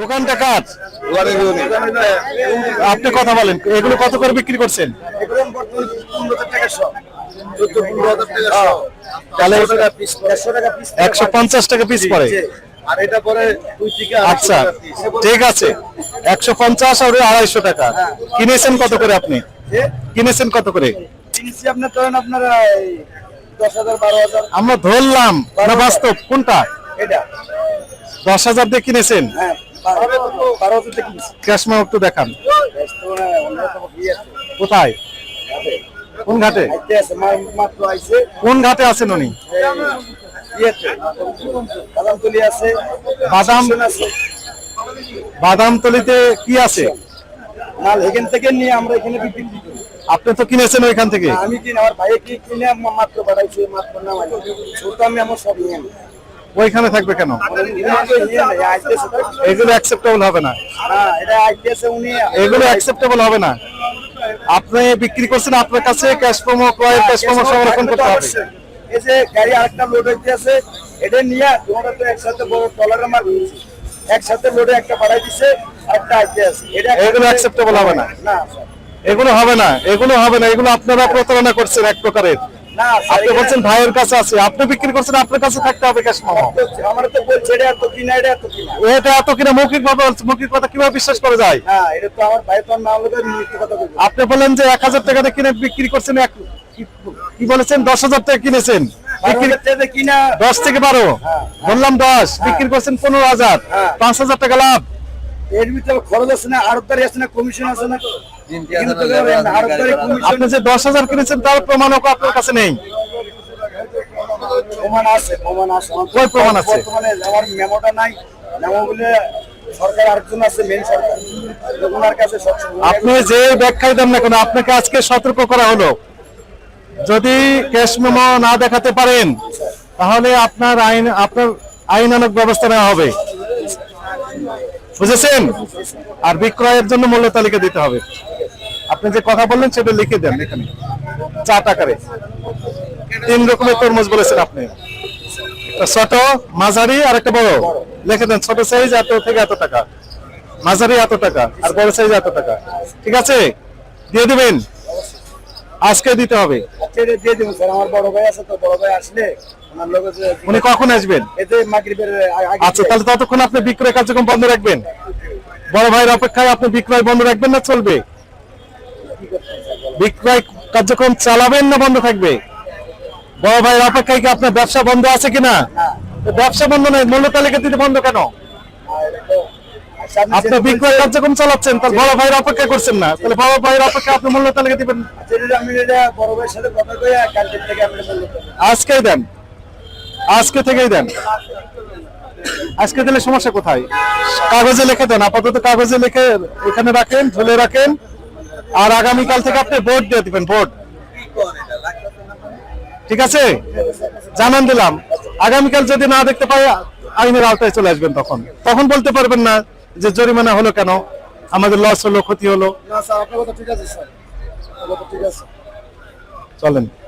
দোকানটা কাজ আপনি কথা বলেন এগুলো কত করে বিক্রি করছেন? তাহলে একশো পঞ্চাশ টাকা পিস পড়ে। পরে আচ্ছা ঠিক আছে। একশো পঞ্চাশ আর আড়াইশো টাকা। কিনেছেন কত করে আপনি? কিনেছেন কত করে? আপনার ধরেন আপনার আমরা ধরলাম না বাস্তব? কোনটা? এটা। দশ হাজার দিয়ে কিনেছেন? একটু দেখান। কোথায়? কোন ঘাটে? কোন ঘাটে আছেন উনি? বাদাম বাদামতলিতে কি আছে? মাল এখান থেকে নিয়ে আমরা এখানে বিক্রি করি। আপনি তো কিনেছেন ওইখান থেকে? আমি কিনে আমার ভাইয়ে কি কিনে মাত্র পাঠাইছে মাত্র না ছোট আমি আমার সব নিয়ে। ওইখানে থাকবে কেন। এগুলো অ্যাকসেপ্টেবল হবে না। এটা এগুলো অ্যাকসেপ্টেবল হবে না। আপনি বিক্রি করছেন আপনার কাছে ক্যাশ প্রমো ক্রয়ের ক্যাশ প্রমো সংরক্ষণ করতে হবে। এই যে গাড়ি আরেকটা লোড হইতে আছে এটা নিয়ে তোমরা তো একসাথে বড় টলারে মার একসাথে লোডে একটা বাড়াই দিছে একটা আইতে আছে। এটা এগুলো acceptable হবে না। না এগুলো হবে না এগুলো হবে না এগুলো আপনারা প্রতারণা করছেন এক প্রকারের। আপনি বলছেন ভাইয়ের কাছে আছে আপনি বিক্রি করছেন আপনার কাছে থাকতে হবে ক্যাশ আমার তো বলছে এটা এত কিনা এটা এত কিনা। এটা এত কিনা মৌখিক ভাবে মৌখিক কথা কীভাবে বিশ্বাস করা যায়? হ্যাঁ এটা তো আমার ভাই তো কথা আপনি বলেন যে এক হাজার টাকাতে কিনে বিক্রি করছেন এক কি- বলেছেন? দশ হাজার টাকা কিনেছেন। বিক্রি কিনা দশ থেকে বারো। বললাম দশ বিক্রি করছেন পনেরো হাজার। হ্যাঁ। পাঁচ হাজার টাকা লাভ। এর ভিতরে খরচ আছে না আড়তদারি আছে না কমিশন আছে না আপনি যে দশ হাজার কিনেছেন তার প্রমাণও আপনার কাছে নেই। প্রমাণ আছে প্রমাণ আছে। কই প্রমাণ আছে? বর্তমানে আমার মেমোটা নাই। মেমো বলে সরকার আরেকজন আছে মেন সরকার। ওনার কাছে আপনি যে ব্যাখ্যায় দেন না কেন আপনাকে আজকে সতর্ক করা হলো। যদি ক্যাশ মেমো না দেখাতে পারেন তাহলে আপনার আইন আপনার আইনানুক ব্যবস্থা নেওয়া হবে। বুঝেছেন? আর বিক্রয়ের জন্য মূল্য তালিকা দিতে হবে। আপনি যে কথা বললেন সেটা লিখে দেন এখানে। চা টাকারে তিন রকমের তরমুজ বলেছেন আপনি। ছোট মাঝারি আর একটা বড়। লিখে দেন ছোট সাইজ এত থেকে এত টাকা। মাঝারি এত টাকা আর বড় সাইজ এত টাকা। ঠিক আছে? দিয়ে দিবেন? আজকে দিতে হবে। দিয়ে দেবো স্যার আমার বড় ভাই আছে তো বড় ভাই আসলে উনি কখন আসবেন? আচ্ছা তাহলে ততক্ষণ আপনি বিক্রয় কার্যক্রম বন্ধ রাখবেন। বড় ভাইয়ের অপেক্ষায় আপনি বিক্রয় বন্ধ রাখবেন না চলবে? বিক্রয় কার্যক্রম চালাবেন না বন্ধ থাকবে? বড় ভাইয়ের অপেক্ষায় কি আপনার ব্যবসা বন্ধ আছে কিনা? ব্যবসা বন্ধ নয় মূল্য তালিকা দিতে বন্ধ কেন? আপনি বিক্রয় কার্যক্রম চালাচ্ছেন তার বড় ভাইয়ের অপেক্ষা করছেন না। তাহলে বড় ভাইয়ের অপেক্ষা আপনি মূল্য তালিকা দিবেন। বলব আজকেই দেন। আজকে থেকেই দেন। আজকে দিলে সমস্যা কোথায়? কাগজে লিখে দেন আপাতত কাগজে লিখে এখানে রাখেন ঝুলে রাখেন। আর আগামীকাল থেকে আপনি ভোট দিয়ে দিবেন ভোট। ঠিক আছে? জানান দিলাম। আগামীকাল যদি না দেখতে পাই আইনের আওতায় চলে আসবেন তখন। তখন বলতে পারবেন না যে জরিমানা হলো কেন আমাদের লস হলো ক্ষতি হলো। চলেন।